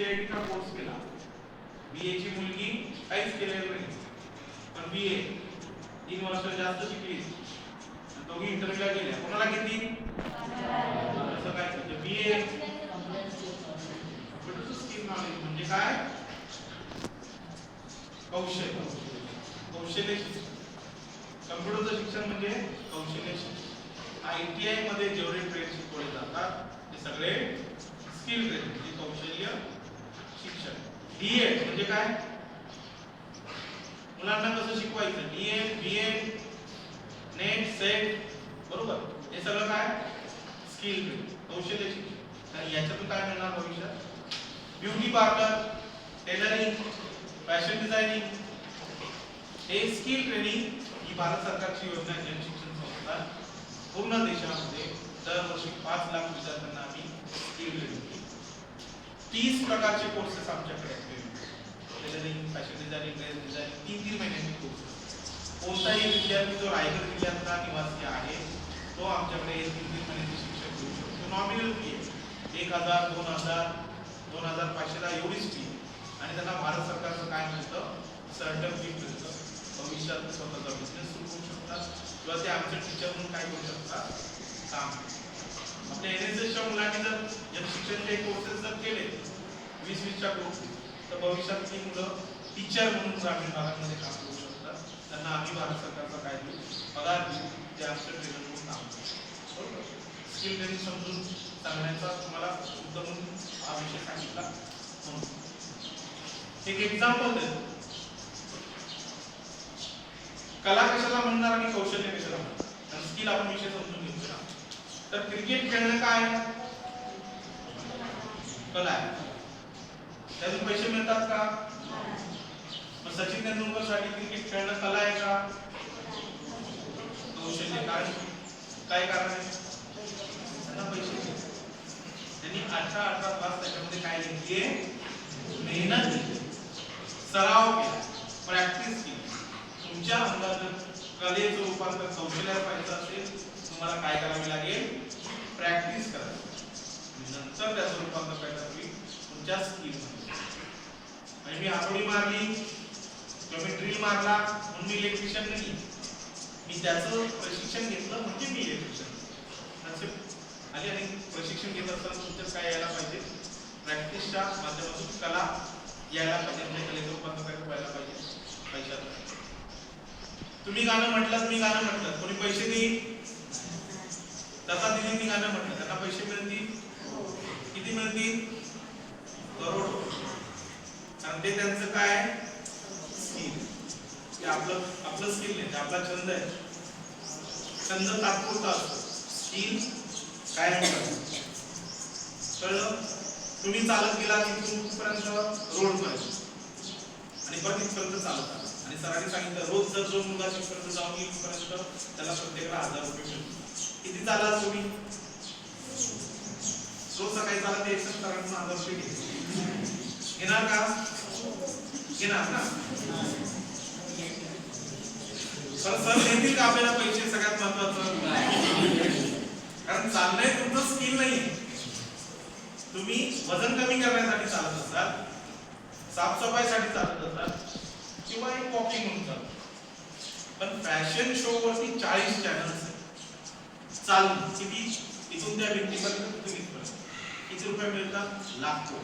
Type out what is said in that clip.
सीआयटीचा course केला. BA ची मुलगी काहीच केलेलं नाही. पण बी ए तीन वर्ष जास्त शिकली. दोघी इंटरव्ह्यूला गेल्या. कोणाला किती असं काय बी ए स्किल नॉलेज म्हणजे काय? कौशल्य. कौशल्य शिक्षण. कम्प्युटरचं शिक्षण म्हणजे कौशल्य शिक्षण. आय टी आयमध्ये जेवढे ट्रेड शिकवले जातात ते सगळे स्किल ट्रेड म्हणजे कौशल्य डीएड म्हणजे काय? मुलांना कसं शिकवायचं? डीएड बीएड नेट सेट बरोबर? हे सगळं काय? स्किल कौशल्य शिक्षण आणि याच्यातून काय मिळणार भविष्यात? Beauty parlour tailoring fashion designing हे स्किल ट्रेनिंग ही भारत सरकारची योजना जनशिक्षण संस्था. पूर्ण देशामध्ये दरवर्षी पाच लाख विद्यार्थ्यांना आम्ही स्किल ट्रेनिंग तीस प्रकारचे कोर्सेस आमच्याकडे tailoring fashion designing dress designing तीन तीन महिन्यांचे कोर्स कोणताही विद्यार्थी जो रायगड जिल्ह्यातला निवासी आहे तो आमच्याकडे तीन तीन महिन्याचे शिक्षण घेऊ शकतो. नॉमिनल फी आहे. एक हजार दोन हजार दोन हजार पाचशेला एवढीच फी आणि त्यांना भारत सरकारचं काय मिळतं? सर्टिफिकेट मिळतं. भविष्यात स्वतःचा बिझनेस सुरू करू शकतात. किंवा ते आमचे टीचर म्हणून काय करू शकतात? काम. आपल्या एन एस एसच्या मुलांनी जर या शिक्षणचे कोर्सेस जर केले वीस वीसच्या कोर्स तर भविष्यात ती मुलं टीचर म्हणून ग्रामीण भागामध्ये काम करू शकतात. त्यांना आम्ही भारत सरकारचा कायदे पगार देऊ. ते आमच्या ट्रेनर म्हणून काम करू स्किल ट्रेनिंग समजून सांगण्याचा तुम्हाला शब्द म्हणून हा विषय सांगितला. म्हणून. एक एक्झाम्पल देतो. कला कशाला म्हणणार आणि कौशल्य कशाला म्हणणार? स्किल आपण विषय तर क्रिकेट खेळणं काय? कला आहे त्यातून पैसे मिळतात का? मग सचिन तेंडुलकरसाठी क्रिकेट खेळणं कला आहे का? कौशल्य कारण काय कारण आहे? त्यांना पैसे त्यांनी अठरा अठरा तास त्याच्यामध्ये काय घेतलीये मेहनत सराव केला. प्रॅक्टिस केली. तुमच्या अंगात कलेचं रूपांतर कौशल्यात पाहिजे असेल तुम्हाला काय करावे लागेल? प्रॅक्टिस करा. नंतर त्याचं रूपांतर काय करावी तुमच्या स्किल आणि मी आठवडी मारली किंवा मी ड्रिल मारला म्हणून मी इलेक्ट्रिशियन नाही मी त्याचं प्रशिक्षण घेतलं म्हणजे मी इलेक्ट्रिशियन असे आणि आणि प्रशिक्षण घेत असताना तुमच्यात काय यायला पाहिजे? प्रॅक्टिसच्या माध्यमातून कला यायला पाहिजे. म्हणजे कलेचं रूपांतर काय व्हायला पाहिजे. पैशात तुम्ही गाणं म्हटलं मी गाणं म्हटलं कोणी पैसे देईल? दत्ता दिदींनी गाणं म्हटलं. त्यांना पैसे मिळतील. किती मिळतील? करोड. कारण ते त्यांचं काय? स्किल. ते आपलं आपलं स्किल नाही ते आपला छंद आहे. छंद तात्पुरता असतो. स्किल काय म्हणतात कळलं तुम्ही चालत गेला तिथून रोड पर्यंत. आणि परत इथपर्यंत चालत आला. आणि सरांनी सांगितलं रोज जर जो मुलगा तिथपर्यंत जाऊन येईपर्यंत त्याला प्रत्येकाला हजार रुपये मिळतील. किती चालला तुम्ही? रोज सकाळी चालत यायचं सरांकडून हजार रुपये घ्यायचे घेणार का? घेणार ना? सर सर देतील का आपल्याला पैसे? सगळ्यात महत्वाचं. कारण चाललंय तुमचं स्किल नाही. तुम्ही वजन कमी करण्यासाठी चालत असतात साफसफाईसाठी चालत असतात किंवा एक वॉकिंग म्हणून चालत पण फॅशन शो वरती चाळीस चॅनल्स आहेत चालून किती इथून त्या व्यक्तीपर्यंत तिथून किती रुपये मिळतात? लाखो.